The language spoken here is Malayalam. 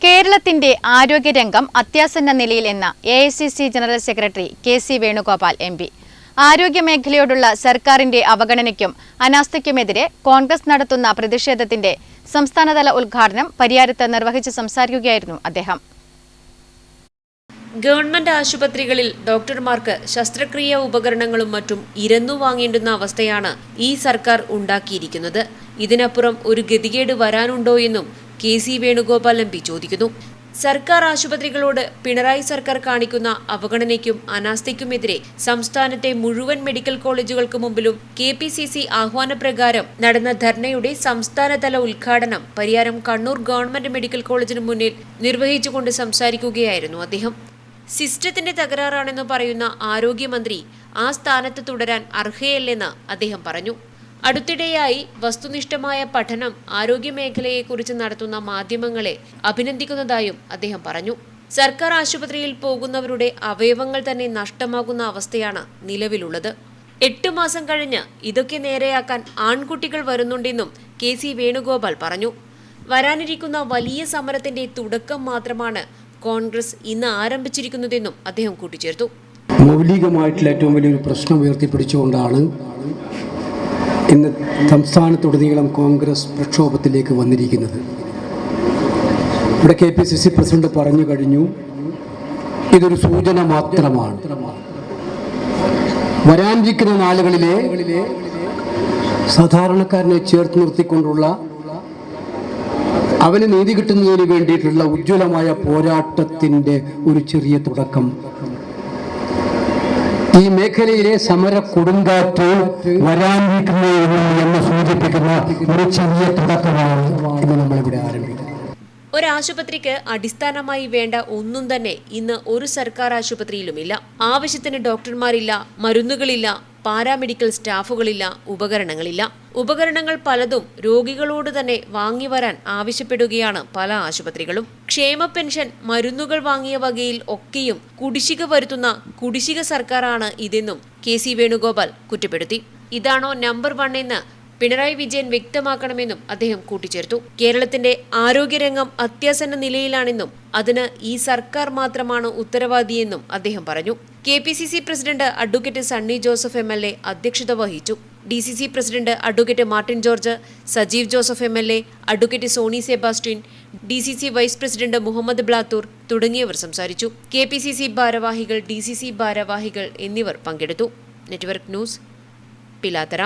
കേരളത്തിന്റെ ആരോഗ്യരംഗം അത്യാസന്ന നിലയിൽ എന്ന A I C C general secretary K C Venugopal M P ആരോഗ്യമേഖലയോടുള്ള സർക്കാരിന്റെ അവഗണനയ്ക്കും അനാസ്ഥയ്ക്കുമെതിരെ കോൺഗ്രസ് നടത്തുന്ന പ്രതിഷേധത്തിന്റെ സംസ്ഥാനതല ഉദ്ഘാടനം പരിയാരത്ത് നിർവഹിച്ച് സംസാരിക്കുകയായിരുന്നു അദ്ദേഹം. ഗവൺമെന്റ് ആശുപത്രികളിൽ ഡോക്ടർമാർക്ക് ശസ്ത്രക്രിയ ഉപകരണങ്ങളും മറ്റും ഇരന്നു വാങ്ങേണ്ടുന്ന അവസ്ഥയാണ് ഈ സർക്കാർ ഉണ്ടാക്കിയിരിക്കുന്നത്. ഇതിനപ്പുറം ഒരു ഗതികേട് വരാനുണ്ടോ എന്നും K C Venugopal M P ചോദിക്കുന്നു. സർക്കാർ ആശുപത്രികളോട് പിണറായി സർക്കാർ കാണിക്കുന്ന അവഗണനയ്ക്കും അനാസ്ഥയ്ക്കുമെതിരെ സംസ്ഥാനത്തെ മുഴുവൻ മെഡിക്കൽ കോളേജുകൾക്ക് മുമ്പിലും കെ പി സി സി ആഹ്വാനപ്രകാരം നടന്ന ധർണയുടെ സംസ്ഥാനതല ഉദ്ഘാടനം പരിയാരം കണ്ണൂർ ഗവൺമെന്റ് മെഡിക്കൽ കോളേജിന് മുന്നിൽ നിർവഹിച്ചുകൊണ്ട് സംസാരിക്കുകയായിരുന്നു അദ്ദേഹം. സിസ്റ്റത്തിന്റെ തകരാറാണെന്ന് പറയുന്ന ആരോഗ്യമന്ത്രി ആ സ്ഥാനത്ത് തുടരാൻ അർഹയല്ലെന്ന് അദ്ദേഹം പറഞ്ഞു. അടുത്തിടെയായി വസ്തുനിഷ്ഠമായ പഠനം ആരോഗ്യമേഖലയെക്കുറിച്ച് നടത്തുന്ന മാധ്യമങ്ങളെ അഭിനന്ദിക്കുന്നതായും അദ്ദേഹം പറഞ്ഞു. സർക്കാർ ആശുപത്രിയിൽ പോകുന്നവരുടെ അവയവങ്ങൾ തന്നെ നഷ്ടമാകുന്ന അവസ്ഥയാണ് നിലവിലുള്ളത്. എട്ട് മാസം കഴിഞ്ഞ് ഇതൊക്കെ നേരെയാക്കാൻ ആൺകുട്ടികൾ വരുന്നുണ്ടെന്നും കെ സി വേണുഗോപാൽ പറഞ്ഞു. വരാനിരിക്കുന്ന വലിയ സമരത്തിന്റെ തുടക്കം മാത്രമാണ് കോൺഗ്രസ് ഇന്ന് ആരംഭിച്ചിരിക്കുന്നതെന്നും അദ്ദേഹം കൂട്ടിച്ചേർത്തു. മൗലികമായിട്ടുള്ള ഏറ്റവും വലിയൊരു പ്രശ്നം ഉയർത്തിപ്പിടിച്ചുകൊണ്ടാണ് ഇന്ന് സംസ്ഥാനത്തുടനീളം കോൺഗ്രസ് പ്രക്ഷോഭത്തിലേക്ക് വന്നിരിക്കുന്നത്. ഇവിടെ K P C C president പറഞ്ഞു കഴിഞ്ഞു ഇതൊരു സൂചന മാത്രമാണ്. വരാനിരിക്കുന്ന നാളുകളിലെ സാധാരണക്കാരനെ ചേർത്ത് നിർത്തിക്കൊണ്ടുള്ള അവന് നീതി കിട്ടുന്നതിന് വേണ്ടിയിട്ടുള്ള ഉജ്ജ്വലമായ പോരാട്ടത്തിന്റെ ഒരു ചെറിയ തുടക്കം ഈ മേഖലയിലെ സമര കൊടുങ്കാറ്റ് വരാനിരിക്കുന്നു എന്ന് സൂചിപ്പിക്കുന്ന ഒരു ചെറിയ തുടക്കമാണ് ഇന്ന് നമ്മളിവിടെ ആരംഭിക്കുന്നത്. ഒരാശുപത്രിക്ക് അടിസ്ഥാനമായി വേണ്ട ഒന്നും തന്നെ ഇന്ന് ഒരു സർക്കാർ ആശുപത്രിയിലുമില്ല. ആവശ്യത്തിന് ഡോക്ടർമാരില്ല മരുന്നുകളില്ല പാരാമെഡിക്കൽ സ്റ്റാഫുകളില്ല ഉപകരണങ്ങളില്ല. ഉപകരണങ്ങൾ പലതും രോഗികളോട് തന്നെ വാങ്ങി വരാൻ ആവശ്യപ്പെടുകയാണ് പല ആശുപത്രികളും. ക്ഷേമ പെൻഷൻ മരുന്നുകൾ വാങ്ങിയ വകയിൽ ഒക്കെയും കുടിശ്ശിക വരുത്തുന്ന കുടിശ്ശിക സർക്കാരാണ് ഇതെന്നും കെ സി വേണുഗോപാൽ കുറ്റപ്പെടുത്തി. ഇതാണോ നമ്പർ വൺ എന്ന് പിണറായി വിജയൻ വ്യക്തമാക്കണമെന്നും അദ്ദേഹം കൂട്ടിച്ചേർത്തു. കേരളത്തിന്റെ ആരോഗ്യരംഗം അത്യാസന്ന നിലയിലാണെന്നും അതിന് ഈ സർക്കാർ മാത്രമാണ് ഉത്തരവാദിയെന്നും അദ്ദേഹം പറഞ്ഞു. K president advocate Sunny Joseph A അധ്യക്ഷത വഹിച്ചു. D C C president advocate Martin George Sajeev Joseph M L A advocate Sony Sebastian D C C vice president Muhammad Blathur തുടങ്ങിയവർ സംസാരിച്ചു. കെ പി സി സി ഭാരവാഹികൾ ഡി സി സി ഭാരവാഹികൾ എന്നിവർ പങ്കെടുത്തു. Network news Pilathara